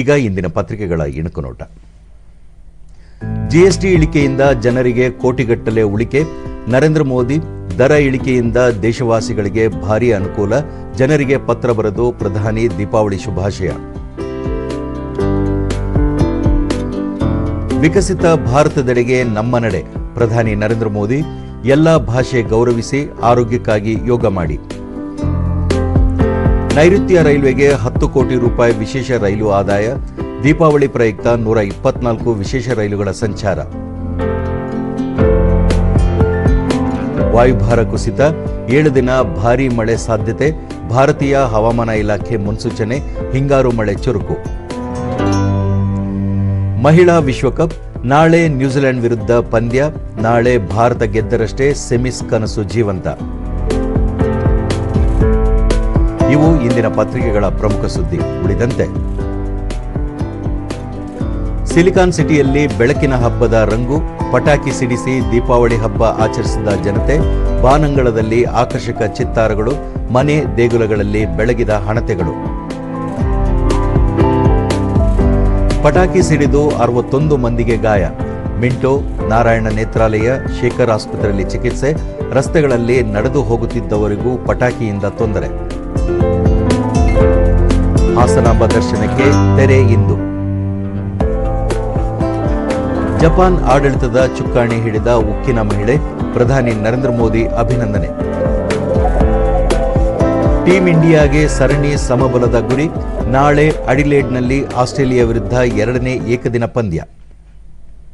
ಈಗ ಇಂದಿನ ಪತ್ರಿಕೆಗಳ ಇಣುಕು ನೋಟ ಜಿಎಸ್ಟಿ ಇಳಿಕೆಯಿಂದ ಜನರಿಗೆ ಕೋಟಿಗಟ್ಟಲೆ ಉಳಿಕೆ, ನರೇಂದ್ರ ಮೋದಿ ದರ ಇಳಿಕೆಯಿಂದ ದೇಶವಾಸಿಗಳಿಗೆ ಭಾರೀ ಅನುಕೂಲ, ಜನರಿಗೆ ಪತ್ರ ಬರೆದು ಪ್ರಧಾನಿ ದೀಪಾವಳಿ ಶುಭಾಶಯ. ವಿಕಸಿತ ಭಾರತದೆಡೆಗೆ ನಮ್ಮ ನಡೆ ಪ್ರಧಾನಿ ನರೇಂದ್ರ ಮೋದಿ ಎಲ್ಲ ಭಾಷೆ ಗೌರವಿಸಿ ಆರೋಗ್ಯಕ್ಕಾಗಿ ಯೋಗ ಮಾಡಿ. ನೈಋತ್ಯ ರೈಲ್ವೆಗೆ ಹತ್ತು ಕೋಟಿ ರೂಪಾಯಿ ವಿಶೇಷ ರೈಲು ಆದಾಯ. ದೀಪಾವಳಿ ಪ್ರಯುಕ್ತ ನೂರ ಇಪ್ಪತ್ನಾಲ್ಕು ವಿಶೇಷ ರೈಲುಗಳ ಸಂಚಾರ. ವಾಯುಭಾರ ಕುಸಿತ. ಏಳು ದಿನ ಭಾರೀ ಮಳೆ ಸಾಧ್ಯತೆ. ಭಾರತೀಯ ಹವಾಮಾನ ಇಲಾಖೆ ಮುನ್ಸೂಚನೆ. ಹಿಂಗಾರು ಮಳೆ ಚುರುಕು. ಮಹಿಳಾ ವಿಶ್ವಕಪ್. ನಾಳೆ ನ್ಯೂಜಿಲೆಂಡ್ ವಿರುದ್ಧ ಪಂದ್ಯ. ನಾಳೆ ಭಾರತ ಗೆದ್ದರಷ್ಟೇ ಸೆಮಿಸ್ ಕನಸು ಜೀವಂತ. ಇವು ಇಂದಿನ ಪತ್ರಿಕೆಗಳ ಪ್ರಮುಖ ಸುದ್ದಿ ಉಳಿದಂತೆ. ಸಿಲಿಕಾನ್ ಸಿಟಿಯಲ್ಲಿ ಬೆಳಕಿನ ಹಬ್ಬದ ರಂಗು, ಪಟಾಕಿ ಸಿಡಿಸಿ ದೀಪಾವಳಿ ಹಬ್ಬ ಆಚರಿಸಿದ ಜನತೆ, ಬಾನಂಗಳದಲ್ಲಿ ಆಕರ್ಷಕ ಚಿತ್ತಾರಗಳು, ಮನೆ ದೇಗುಲಗಳಲ್ಲಿ ಬೆಳಗಿದ ಹಣತೆಗಳು. ಪಟಾಕಿ ಸಿಡಿದು ಅರವತ್ತೊಂದು ಮಂದಿಗೆ ಗಾಯ. ಮಿಂಟೋ, ನಾರಾಯಣ ನೇತ್ರಾಲಯ, ಶೇಖರ್ ಆಸ್ಪತ್ರೆಯಲ್ಲಿ ಚಿಕಿತ್ಸೆ, ರಸ್ತೆಗಳಲ್ಲಿ ನಡೆದು ಹೋಗುತ್ತಿದ್ದವರಿಗೂ ಪಟಾಕಿಯಿಂದ ತೊಂದರೆ. ಹಾಸನಾಂಬ ದರ್ಶನಕ್ಕೆ ತೆರೆ ಇಂದು. ಜಪಾನ್ ಆಡಳಿತದ ಚುಕ್ಕಾಣಿ ಹಿಡಿದ ಉಕ್ಕಿನ ಮಹಿಳೆ ಪ್ರಧಾನಿ ನರೇಂದ್ರ ಮೋದಿ ಅಭಿನಂದನೆ. ಟೀಂ ಇಂಡಿಯಾಗೆ ಸರಣಿ ಸಮಬಲದ ಗುರಿ, ನಾಳೆ ಅಡಿಲೇಡ್ನಲ್ಲಿ ಆಸ್ಟ್ರೇಲಿಯಾ ವಿರುದ್ಧ ಎರಡನೇ ಏಕದಿನ ಪಂದ್ಯ.